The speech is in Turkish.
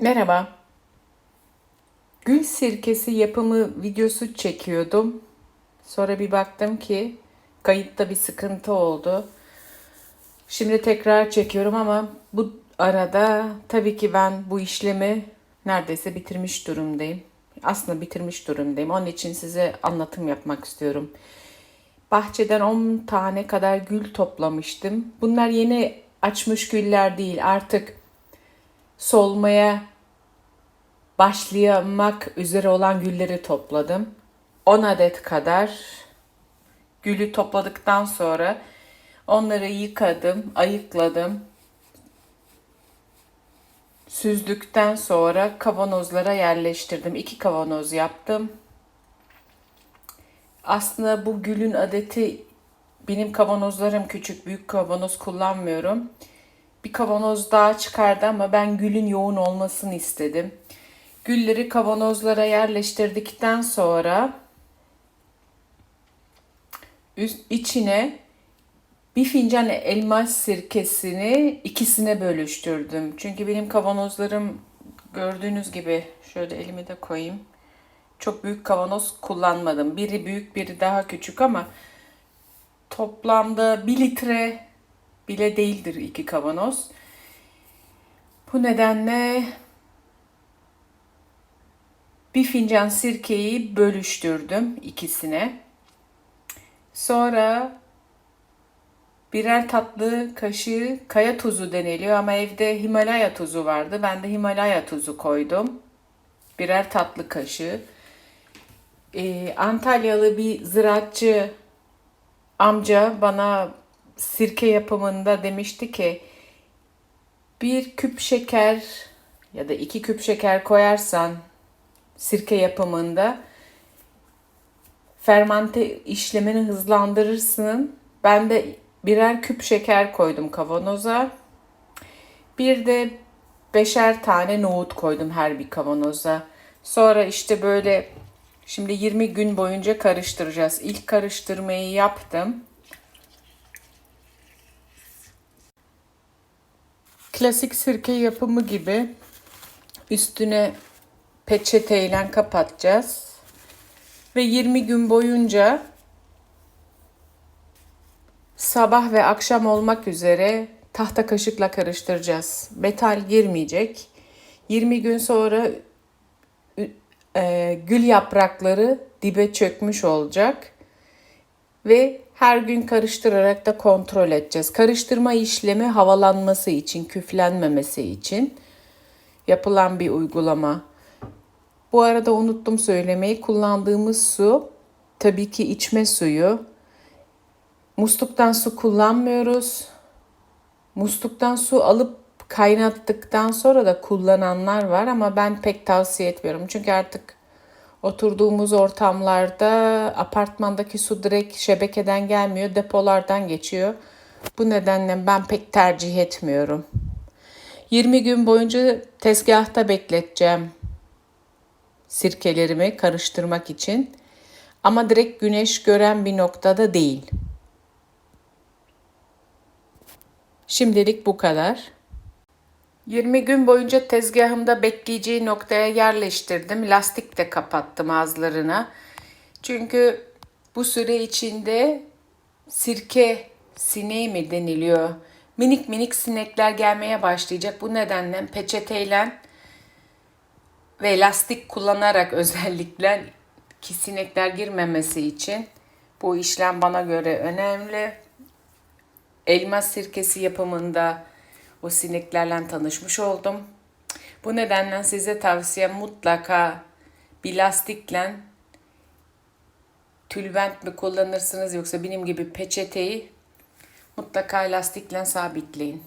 Merhaba. Gül sirkesi yapımı videosu çekiyordum. Sonra bir baktım ki kayıtta bir sıkıntı oldu. Şimdi tekrar çekiyorum ama bu arada tabii ki ben bu işlemi neredeyse bitirmiş durumdayım. Aslında bitirmiş durumdayım. Onun için size anlatım yapmak istiyorum. Bahçeden 10 tane kadar gül toplamıştım. Bunlar yeni açmış güller değil. Artık solmaya başlamak üzere olan gülleri topladım. 10 adet kadar gülü topladıktan sonra onları yıkadım, ayıkladım. Süzdükten sonra kavanozlara yerleştirdim. İki kavanoz yaptım. Aslında bu gülün adeti benim kavanozlarım küçük, büyük kavanoz kullanmıyorum. Bir kavanoz daha çıkardı ama ben gülün yoğun olmasını istedim. Gülleri kavanozlara yerleştirdikten sonra içine bir fincan elmas sirkesini ikisine bölüştürdüm. Çünkü benim kavanozlarım gördüğünüz gibi şöyle elimi de koyayım. Çok büyük kavanoz kullanmadım. Biri büyük, biri daha küçük ama toplamda bir litre bile değildir iki kavanoz. Bu nedenle bir fincan sirkeyi bölüştürdüm ikisine. Sonra birer tatlı kaşığı kaya tuzu deniliyor ama evde Himalaya tuzu vardı. Ben de Himalaya tuzu koydum. Birer tatlı kaşığı. Ee, Antalyalı bir ziraatçı amca bana sirke yapımında demişti ki bir küp şeker ya da iki küp şeker koyarsan sirke yapımında fermante işlemini hızlandırırsın. Ben de birer küp şeker koydum kavanoza. Bir de beşer tane nohut koydum her bir kavanoza. Sonra işte böyle şimdi 20 gün boyunca karıştıracağız. İlk karıştırmayı yaptım. Klasik sirke yapımı gibi üstüne peçeteyle kapatacağız. Ve 20 gün boyunca sabah ve akşam olmak üzere tahta kaşıkla karıştıracağız. Metal girmeyecek. 20 gün sonra e, gül yaprakları dibe çökmüş olacak. Ve her gün karıştırarak da kontrol edeceğiz. Karıştırma işlemi havalanması için, küflenmemesi için yapılan bir uygulama. Bu arada unuttum söylemeyi. Kullandığımız su tabii ki içme suyu. Musluktan su kullanmıyoruz. Musluktan su alıp kaynattıktan sonra da kullananlar var ama ben pek tavsiye etmiyorum. Çünkü artık oturduğumuz ortamlarda apartmandaki su direkt şebekeden gelmiyor, depolardan geçiyor. Bu nedenle ben pek tercih etmiyorum. 20 gün boyunca tezgahta bekleteceğim sirkelerimi karıştırmak için. Ama direkt güneş gören bir noktada değil. Şimdilik bu kadar. 20 gün boyunca tezgahımda bekleyeceği noktaya yerleştirdim. Lastik de kapattım ağızlarına. Çünkü bu süre içinde sirke sineği mi deniliyor? Minik minik sinekler gelmeye başlayacak. Bu nedenle peçeteyle ve lastik kullanarak özellikle ki sinekler girmemesi için bu işlem bana göre önemli. Elmas sirkesi yapımında o sineklerle tanışmış oldum. Bu nedenle size tavsiyem mutlaka bir lastikle tülbent mi kullanırsınız yoksa benim gibi peçeteyi mutlaka lastikle sabitleyin.